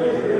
Amen.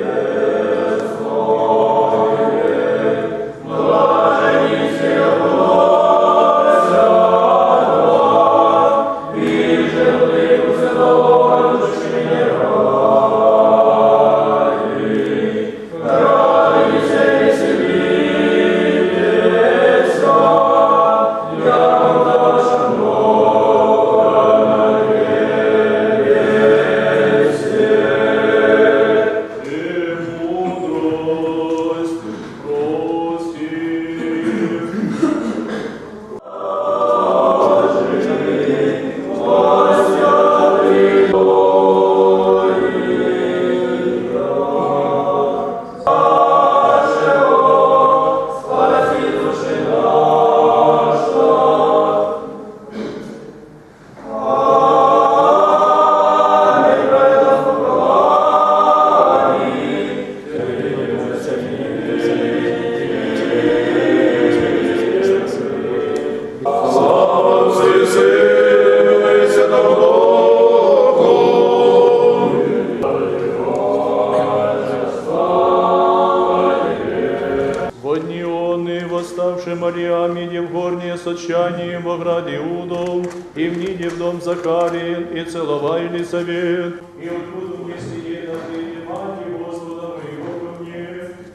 Во дни оны, восставши Мариам, иди в горние с отчаянием во град Иудов, и вниде в дом Закарин, и целовай Елисавет, и откуда мы сидели отныне мать Господа моего ко мне,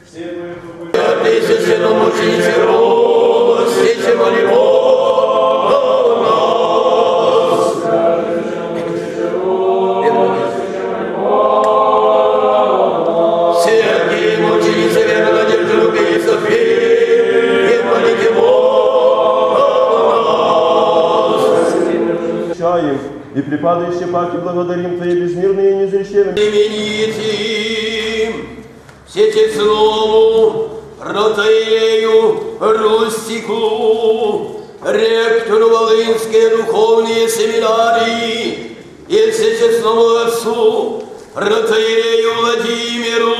все твои духы Тисяч святомучениці Росі, молімо и припадающие паки благодарим Твои безмирные и неизреченные. Имените сети слову, протею Рустику, ректору Волынской духовные семинарии, и всечестному отцу, протею Владимиру,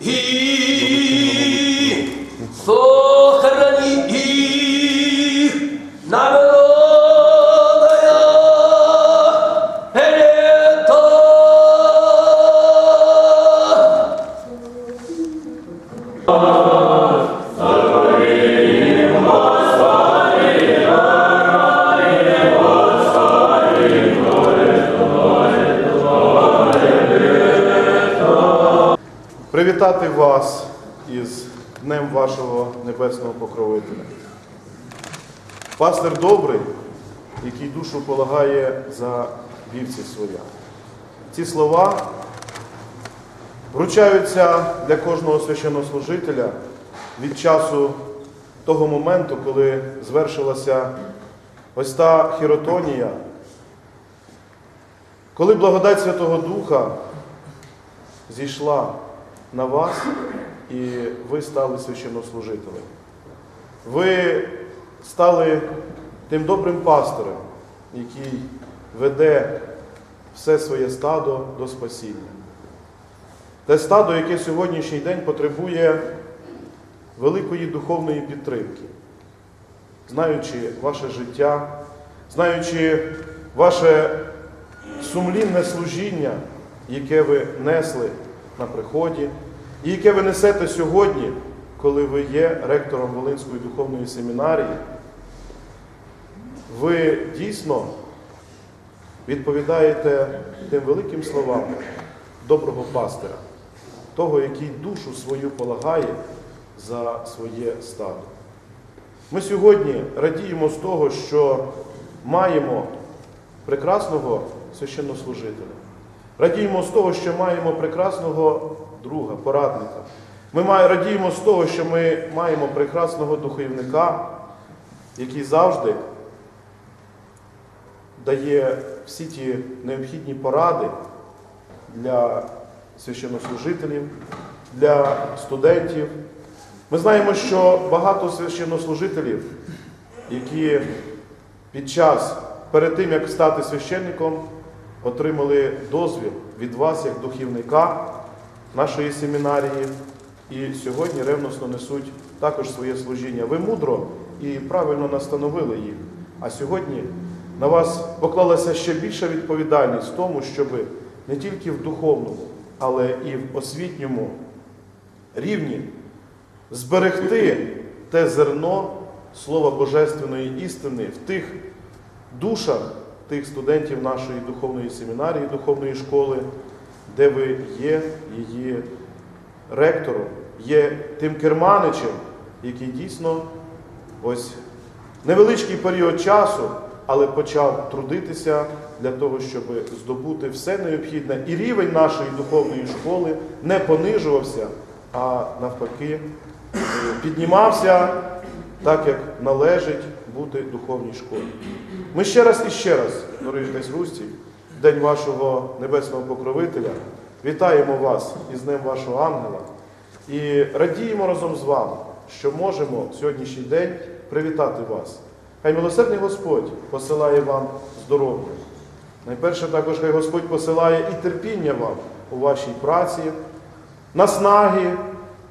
и сохрани Привітати вас із Днем вашого небесного покровителя. Пастир добрий, який душу полагає за вівці своя. Ці слова вручаються для кожного священнослужителя від часу того моменту, коли звершилася ось та хіротонія, коли благодать Святого Духа зійшла на вас, і ви стали священнослужителем. Ви стали тим добрим пастирем, який веде все своє стадо до спасіння. Те стадо, яке сьогоднішній день потребує великої духовної підтримки, знаючи ваше життя, знаючи ваше сумлінне служіння, яке ви несли на приході, і яке ви несете сьогодні, коли ви є ректором Волинської духовної семінарії, ви дійсно відповідаєте тим великим словам доброго пастира, того, який душу свою полагає за своє стадо. Ми сьогодні радіємо з того, що маємо прекрасного священнослужителя. Радіємо з того, що маємо прекрасного друга, порадника. Ми радіємо з того, що ми маємо прекрасного духовника, який завжди дає всі ті необхідні поради для священнослужителів, для студентів. Ми знаємо, що багато священнослужителів, які під час, перед тим, як стати священником, отримали дозвіл від вас, як духівника нашої семінарії, і сьогодні ревносно несуть також своє служіння. Ви мудро і правильно настановили їх. А сьогодні на вас поклалася ще більша відповідальність в тому, щоб не тільки в духовному, але і в освітньому рівні зберегти те зерно Слова Божественної істини в тих душах тих студентів нашої духовної семінарії, духовної школи, де ви є її ректором, є тим керманичем, який дійсно ось невеличкий період часу, але почав трудитися для того, щоб здобути все необхідне. І рівень нашої духовної школи не понижувався, а навпаки піднімався так, як належить бути духовній школі. Ми ще раз і ще раз, дорогі Русті, день вашого небесного покровителя, вітаємо вас із Днем вашого ангела і радіємо разом з вами, що можемо сьогоднішній день привітати вас. Хай милосердний Господь посилає вам здоров'я. Найперше також хай Господь посилає і терпіння вам у вашій праці, наснаги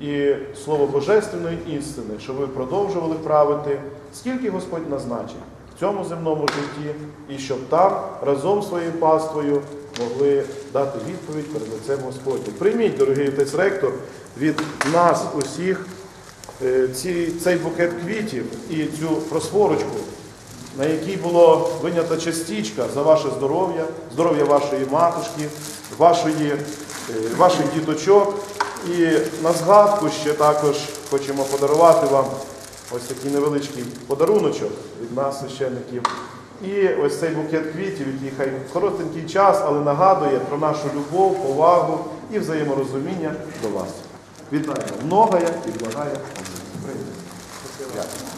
і слово Божественної істини, щоб ви продовжували правити, скільки Господь назначить в цьому земному житті, і щоб там разом своєю паствою могли дати відповідь перед лицем Господнім. Прийміть, дорогий отець ректор, від нас усіх е, ці, цей букет квітів і цю просфорочку, на якій було винята частичка за ваше здоров'я, здоров'я вашої матушки, вашої, е, ваших діточок. І на згадку ще також хочемо подарувати вам ось такий невеличкий подаруночок від нас, священників. І ось цей букет квітів, який хай коротенький час, але нагадує про нашу любов, повагу і взаєморозуміння до вас. Вітаємо многое і благає. Дякую.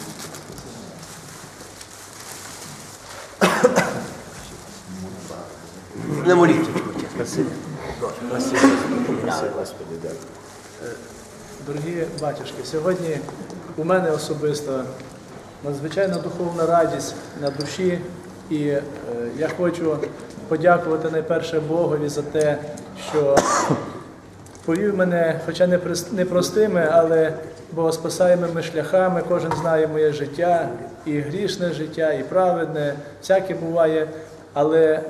Не моліть. Спасибо. Дорогі батюшки, сьогодні у мене особисто надзвичайна духовна радість на душі, і е, я хочу подякувати найперше Богові за те, що повів мене, хоча не простими, але богоспасаємими шляхами. Кожен знає моє життя, і грішне життя, і праведне, всяке буває. Але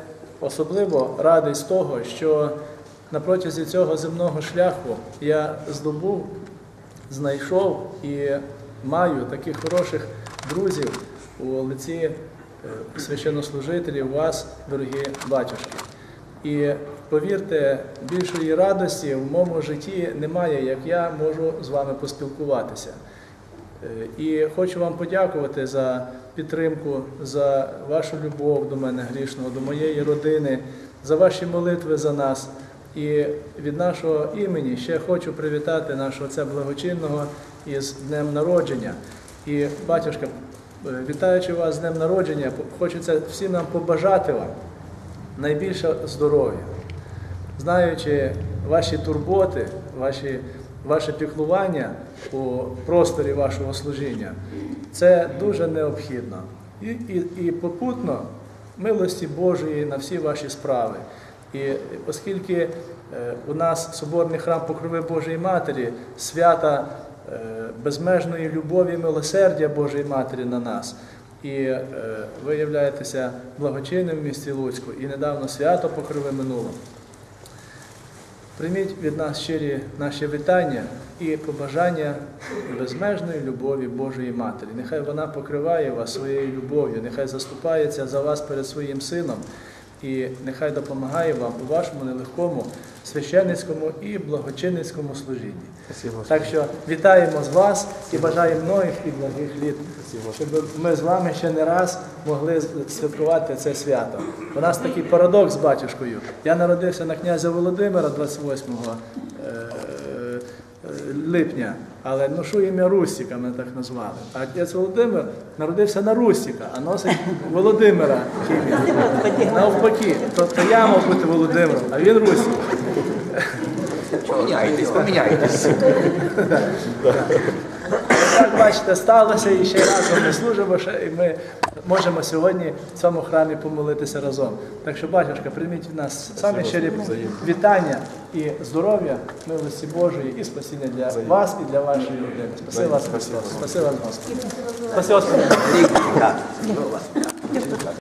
особливо радий з того, що на протязі цього земного шляху я здобув, знайшов і маю таких хороших друзів у лиці е, священнослужителів, вас, дорогі батюшки. І повірте, більшої радості в моєму житті немає, як я можу з вами поспілкуватися. Е, І хочу вам подякувати за підтримку, за вашу любов до мене грішного, до моєї родини, за ваші молитви за нас. І від нашого імені ще хочу привітати нашого отця благочинного із Днем народження. І, батюшка, е, вітаючи вас з Днем народження, хочеться всім нам побажати вам найбільше здоров'я знаючи ваші турботи, ваші, ваше піклування у просторі вашого служіння, це дуже необхідно. І, і, і попутно милості Божої на всі ваші справи. І оскільки е, у нас соборний храм Покрови Божої Матері, свята е, безмежної любові і милосердя Божої Матері на нас. І е, ви являєтеся благочинним в місті Луцьку, і недавно свято Покрови минуло. Прийміть від нас щирі наші вітання і побажання безмежної любові Божої Матері. Нехай вона покриває вас своєю любов'ю, нехай заступається за вас перед своїм сином, і нехай допомагає вам у вашому нелегкому священницькому і благочинницькому служінні. Так що вітаємо з вас і бажаємо многих і благих літ, щоб ми з вами ще не раз могли святкувати це свято. У нас такий парадокс з батюшкою. Я народився на князя Володимира 28 е, е, липня, але ношу ім'я Русіка ми так назвали. А отець Володимир народився на Русіка, а носить Володимира. ім'я. Навпаки, тобто я мав бути Володимиром, а він Русік. Поміняйтесь, поміняйтесь. Так, бачите, сталося і ще разом ми служимо, і ми можемо сьогодні в цьому храмі помолитися разом. Так що, батюшка, прийміть від нас самі щирі вітання і здоров'я, милості Божої і спасіння для вас і для вашої родини. Спасибо вас, Христос. Спасибо вас, Господи. Спасибо, Господи. Так, ну, вас.